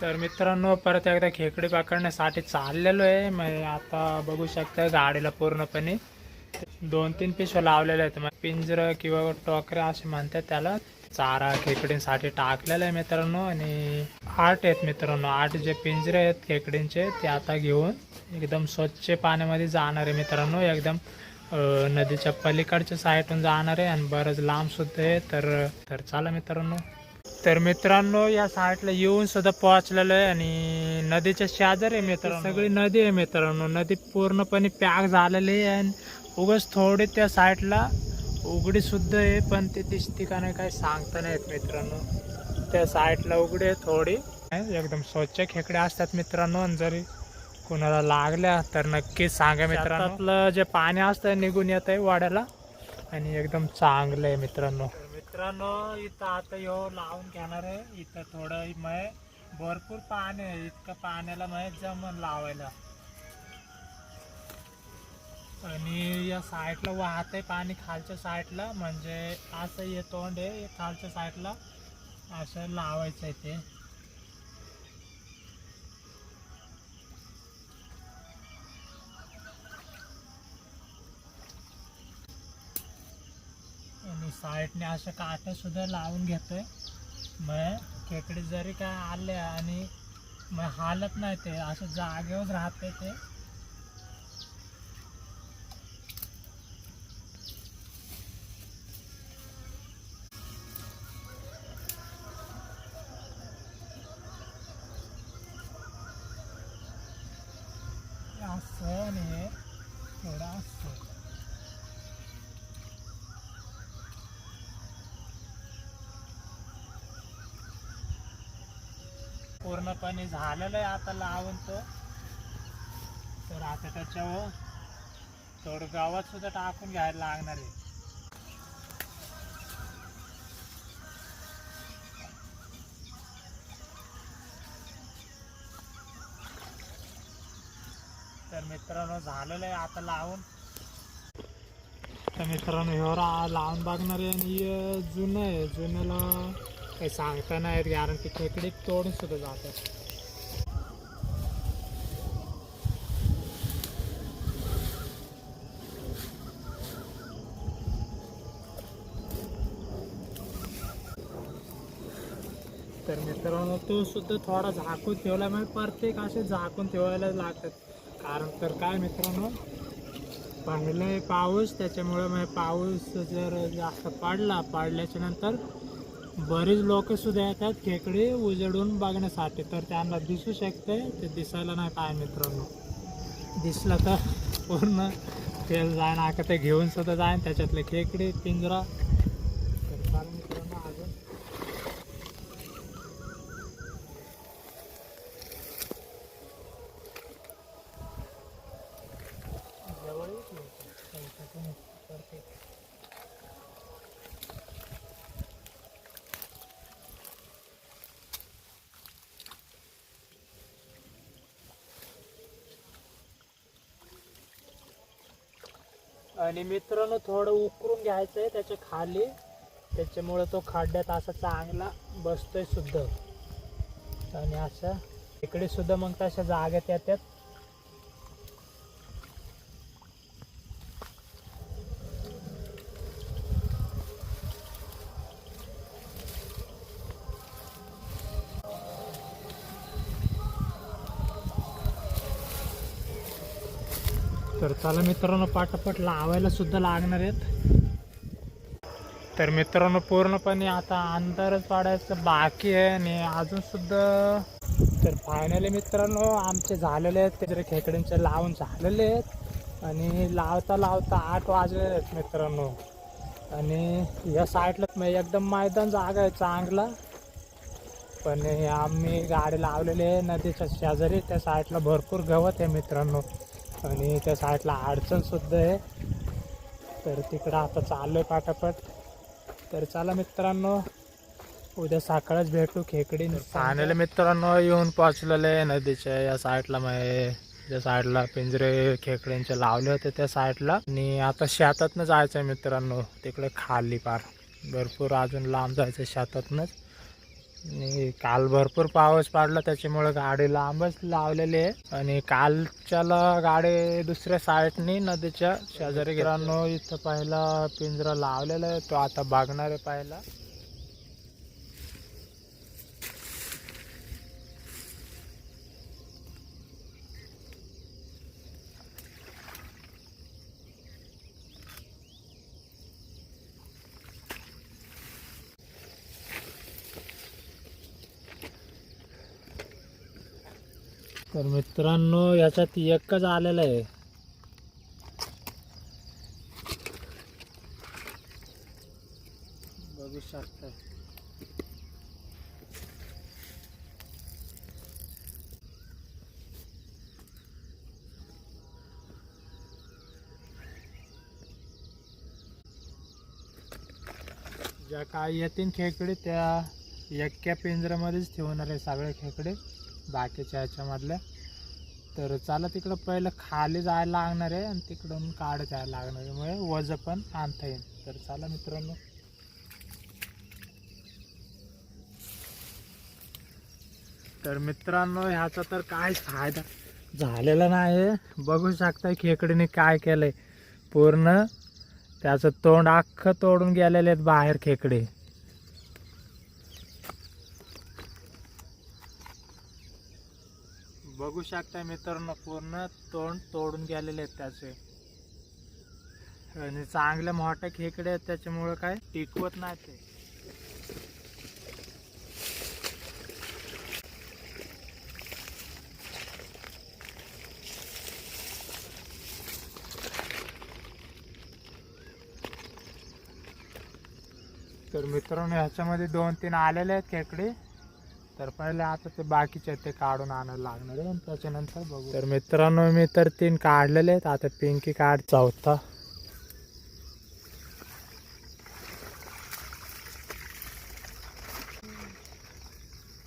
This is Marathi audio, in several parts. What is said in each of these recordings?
तर मित्रांनो परत एकदा खेकडे पकडण्यासाठी चाललेलो आहे. मग आता बघू शकता गाडीला पूर्णपणे दोन तीन पिशव्या लावलेल्या आहेत. मग पिंजरं किंवा टोकरे असे म्हणतात त्याला. चारा खेकडींसाठी टाकलेला आहे मित्रांनो. आणि आठ आहेत मित्रांनो. आठ जे पिंजरे आहेत खेकडींचे ते आता घेऊन एकदम स्वच्छ पाण्यामध्ये जाणार आहे मित्रांनो. एकदम नदीच्या पलीकडच्या साईडून जाणार आहे. आणि बरंच लांब सुद्धा आहे. तर तर चला मित्रांनो. तर मित्रांनो या साईडला येऊन सुद्धा पोहोचलेलो आहे आणि नदीच्या शेजार आहे मित्रांनो. सगळी नदी आहे मित्रांनो. नदी पूर्णपणे पॅक झालेली आहे आणि उगाच थोडी त्या साईडला उघडी सुद्धा आहे पण ते दिसते का नाही काय सांगता नाही येत मित्रांनो. त्या साईडला उघडी आहे थोडी. एकदम स्वच्छ खेकडे असतात मित्रांनो आणि जरी कोणाला लागल्या तर नक्कीच सांगा मित्रांनो. आपलं जे पाणी असतं निघून येत आहे वाड्याला. आणि एकदम चांगलं आहे मित्रांनो. मित्रांनो इथं आता यो लावून घेणार आहे. इथं थोडं मय भरपूर पाणी आहे. इतकं पाण्याला मय जमन लावायला. आणि या साईडला वाहत आहे पाणी खालच्या साईडला. म्हणजे असं हे तोंड आहे खालच्या साईडला असं लावायचं आहे ते. आणि असं काटंसुद्धा सुद्धा लावून घेतोय. मग खेकडे जरी काय आले आणि मग हालत नाही ते असं जागेवर राहते ते. असं नाही हे थोडं असं पूर्णपणे झालेलं आहे आता लावून तो तर आता त्याच्यावर थोडं गावात सुद्धा टाकून घ्यायला लागणार आहे. तर मित्रांनो झालेलं आहे आता लावून. तर मित्रांनो ह्यो लावून बघणार आहे आणि जुनं आहे. जुन्याला काही सांगता नाही येत कारण की खेकडे तोडून सुद्धा जातात. तर मित्रांनो तो सुद्धा थोडा झाकून ठेवला म्हणजे प्रत्येक असे झाकून ठेवायला लागतात. कारण तर काय मित्रांनो पहिले पाऊस त्याच्यामुळे मग पाऊस जर जास्त पडला पाडल्याच्या नंतर बरेच लोक सुद्धा येतात खेकडे उजडून बघण्यासाठी. तर त्यांना दिसू शकते ते दिसायला नाही काय मित्रांनो. दिसलं तर पूर्ण तेल जाईन आका ते घेऊन सुद्धा जाईन. त्याच्यातले खेकडे पिंजरा तर चालेल मित्रांनो अजून जवळ येत नाही. त्याच्यातून करते. आणि मित्रांनो थोडं उकरून घ्यायचं आहे त्याच्याखाली. त्याच्यामुळं तो खड्ड्यात असा चांगला बसतोय सुद्धा आणि असं इकडे सुद्धा मग तशा जागेत येतात. तर चला मित्रांनो पाटापट लावायला सुद्धा लागणार आहेत. तर मित्रांनो पूर्णपणे आता अंधारच पाडायचं बाकी आहे आणि अजून सुद्धा तर फायनली मित्रांनो आमचे झालेले आहेत. ते खेकड्यांचे लावून झालेले आहेत. आणि लावता लावता आठ वाजलेले आहेत मित्रांनो. आणि या साईडला एकदम मैदान जागा आहे चांगला. पण हे आम्ही गाडी लावलेली आहे नदीच्या शेजारी. त्या साईडला भरपूर गवत आहे मित्रांनो. आणि त्या साईडला अडचणसुद्धा आहे. तर तिकडं आता चाललोय पाटापट. तर चला मित्रांनो उद्या सकाळच भेटू खेकडी फायनल मित्रांनो येऊन पोचलेलं आहे नदीच्या या साईडला मग ज्या साईडला पिंजरे खेकड्यांचे लावले होते त्या साईडला आणि आता शेतातनं जायचं आहे मित्रांनो तिकडे खाली पार. भरपूर अजून लांब जायचं आहे शेतातनंच. आणि काल भरपूर पाऊस पडला त्याच्यामुळे गाडी लांबच लावलेली आहे. आणि कालच्याला गाडी दुसऱ्या साईडनी नदीच्या शेजारी गिरांनो इथं पहिला पिंजरा लावलेला आहे तो आता बघणार आहे पहिला. तर मित्रांनो याच्यात एकच आलेलं आहे. बघू शकता. ज्या काय येतील खेकडे त्या एक्क्या पिंजऱ्यामध्येच ठेवणार आहे सगळे खेकडे. बाकीच्या ह्याच्यामधल्या. तर चला तिकडं पहिलं खाली जायला लागणार आहे आणि तिकडून काढ जायला लागणार आहे. मुळे वज पण आणता येईल. तर चला मित्रांनो. तर मित्रांनो ह्याचा तर काय फायदा झालेला नाही बघू शकता खेकडीने काय केलंय. पूर्ण त्याचं तोंड अख्खं तोडून गेलेले आहेत बाहेर खेकडे. बघू शकता मित्रांनो पूर्ण तोंड तोडून गेलेले आहेत त्याचे. आणि चांगले मोठे खेकडे आहेत त्याच्यामुळे काय टिकवत नाही ते. तर मित्रांनो ह्याच्यामध्ये दोन तीन आलेले आहेत खेकडे. तर पहिले आता ते बाकीचे आहेत ते काढून आणायला लागणार आहे. आणि त्याच्यानंतर बघू. तर मित्रांनो मी तर तीन काढलेले आहेत. आता पिंकी काढ चौथा.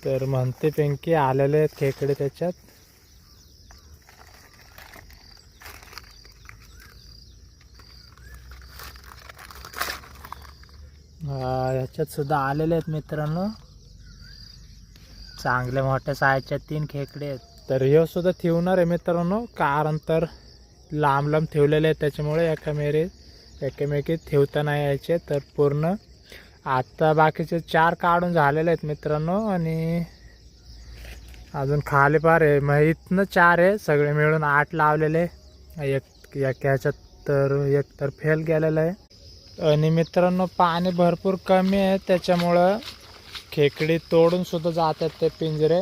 तर म्हणते पिंकी आलेले आहेत खेकडे त्याच्यात. ह्याच्यात सुद्धा आलेले आहेत मित्रांनो. चांगले मोठ्या साईजच्या तीन खेकडे आहेत. तर हे सुद्धा ठेवणार आहे मित्रांनो कारण तर लांब लांब ठेवलेले आहेत त्याच्यामुळे एकामेरे एकामेकी ठेवता नाही यायचे. तर पूर्ण आता बाकीचे चार काढून झालेले आहेत मित्रांनो आणि अजून खाली पार आहे. मग इथनं चार आहे सगळे मिळून आठ लावलेले एक एक ह्याच्यात तर एक तर फेल गेलेलं आहे. आणि मित्रांनो पाणी भरपूर कमी आहे त्याच्यामुळं खेकडी तोडून सुद्धा जातात ते पिंजरे.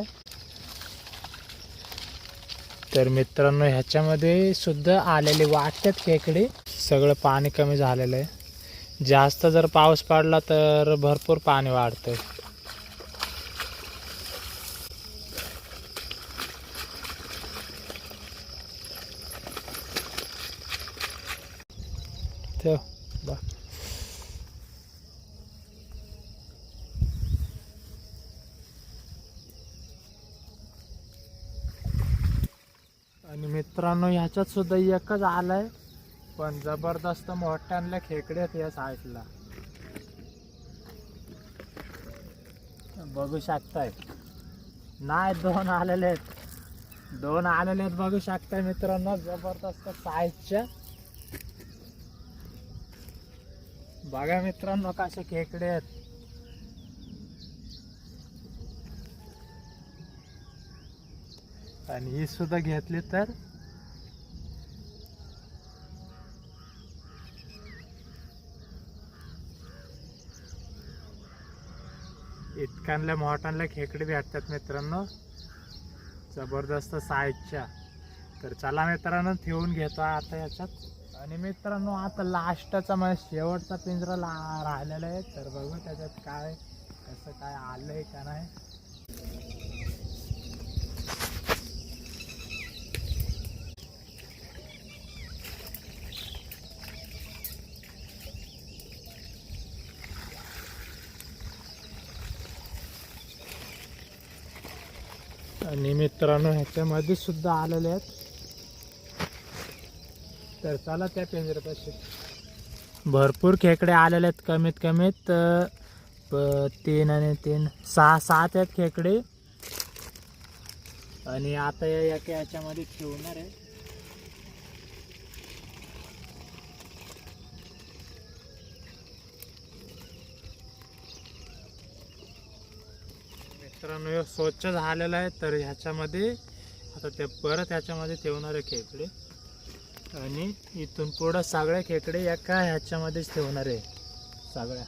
तर मित्रांनो ह्याच्यामध्ये सुद्धा आलेली वाटतात खेकडी. सगळं पाणी कमी झालेलं आहे. जास्त जर पाऊस पडला तर भरपूर पाणी वाढतं ठेव बा आणि मित्रांनो ह्याच्यात सुद्धा एकच आलाय. पण जबरदस्त मोठ्यानल्या खेकडे आहेत या साईडला. बघू शकताय. नाही दोन आलेले आहेत. दोन आलेले आहेत बघू शकताय मित्रांनो जबरदस्त साईजच्या बघा मित्रांनो कसे खेकडे आहेत. आणि ही सुद्धा घेतली तर इतकांना मोठ्यांना खेकडे भेटतात मित्रांनो. जबरदस्त साईजच्या तर चला मित्रांनो ठेवून घेतो आता याच्यात. आणि मित्रांनो आता लास्टचा म्हणजे शेवटचा पिंजरा ला राहिलेला आहे. तर बघू त्याच्यात काय कसं काय आलं आहे का नाही. आणि मित्रांनो ह्याच्यामध्ये सुद्धा आलेले आहेत. तर चला त्या पिंजऱ्यापाशी भरपूर खेकडे आलेले आहेत कमीत कमीत प- तीन आणि तीन सहा सात आहेत खेकडे. आणि आता या एका याच्यामध्ये ठेवणार आहे. मित्रांनो हे स्वच्छ झालेलं आहे तर ह्याच्यामध्ये आता ते परत ह्याच्यामध्ये ठेवणार आहे खेकडे. आणि इथून पुढं सगळ्या खेकडे एका ह्याच्यामध्येच ठेवणार आहे सगळ्या.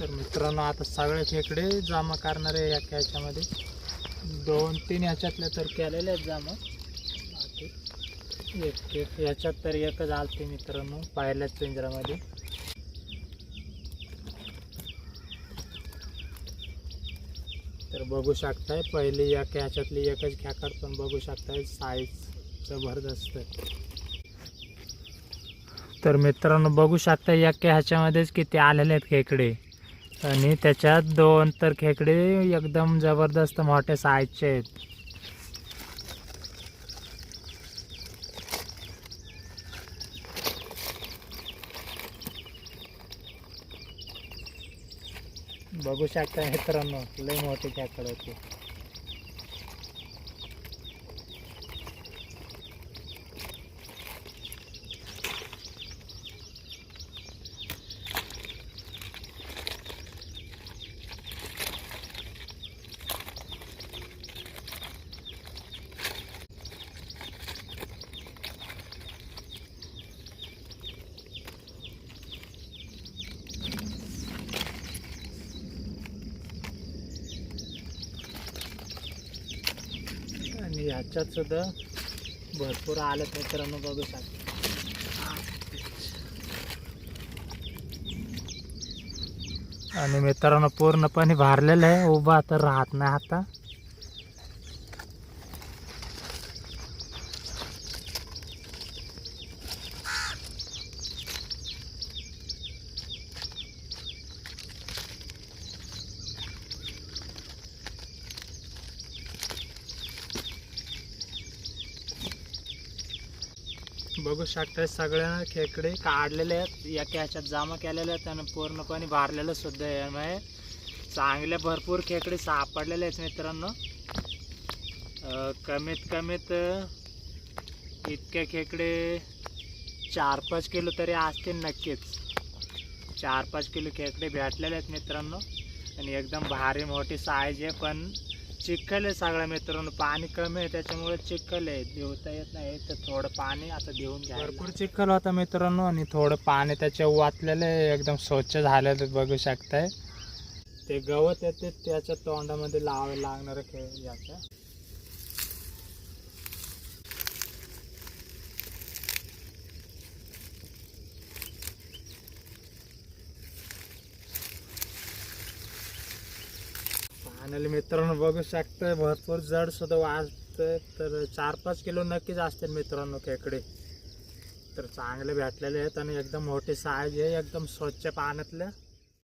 तर मित्रांनो आता सगळे खेकडे जमा करणारे या एका ह्याच्यामध्ये. दोन तीन ह्याच्यातल्या तर केलेले आहेत जमा. एक एक ह्याच्यात तर एकच आलते मित्रांनो पाहिल्याच पिंजऱ्यामध्ये. तर बघू शकताय पहिली या ह्याच्यातली एकच खेकड पण बघू शकताय साईज जबरदस्त तर मित्रांनो बघू शकता या ह्याच्यामध्येच किती आलेले आहेत खेकडे आणि त्याच्यात दोन तर खेकडे एकदम जबरदस्त मोठे साईजचे आहेत. बघू शकता मित्रांनो लय मोठे खेकडे होते आणि ह्याच्यात सुद्धा भरपूर आलं मित्रांनो बघू शकता. आणि मित्रांनो पूर्णपणे भारलेलं आहे. उभा तर राहत नाही आता. बघू शकता सगळ्या खेकडे. काढलेले आहेत. एका ह्याच्यात जमा केलेले आहेत आणि पूर्णपणे भारलेलं सुद्धा आहे. यामुळे चांगले भरपूर खेकडे सापडलेले आहेत मित्रांनो. कमीत कमीत इतके खेकडे चार पाच किलो तरी असतील नक्कीच. चार पाच किलो खेकडे भेटलेले आहेत मित्रांनो. आणि एकदम भारी मोठी साईज आहे पण चिखल आहे सगळ्या मित्रांनो. पाणी कमी आहे त्याच्यामुळे चिखल आहे. देवता येत नाही तर थोडं पाणी आता देऊन घ्या भरपूर चिखल होता मित्रांनो आणि थोडं पाणी त्याच्या वाचलेलं आहे. एकदम स्वच्छ झालेलं बघू शकताय. ते गवत येते त्याच्या तोंडामध्ये लावायला लागणार खेळ याचं. आणि मित्रांनो बघू शकताय भरपूर जड सुद्धा वाजतंय तर चार पाच किलो नक्कीच असतील मित्रांनो खेकडे. तर चांगले भेटलेले आहेत आणि एकदम मोठी साईज आहे एकदम स्वच्छ पाण्यातल्या.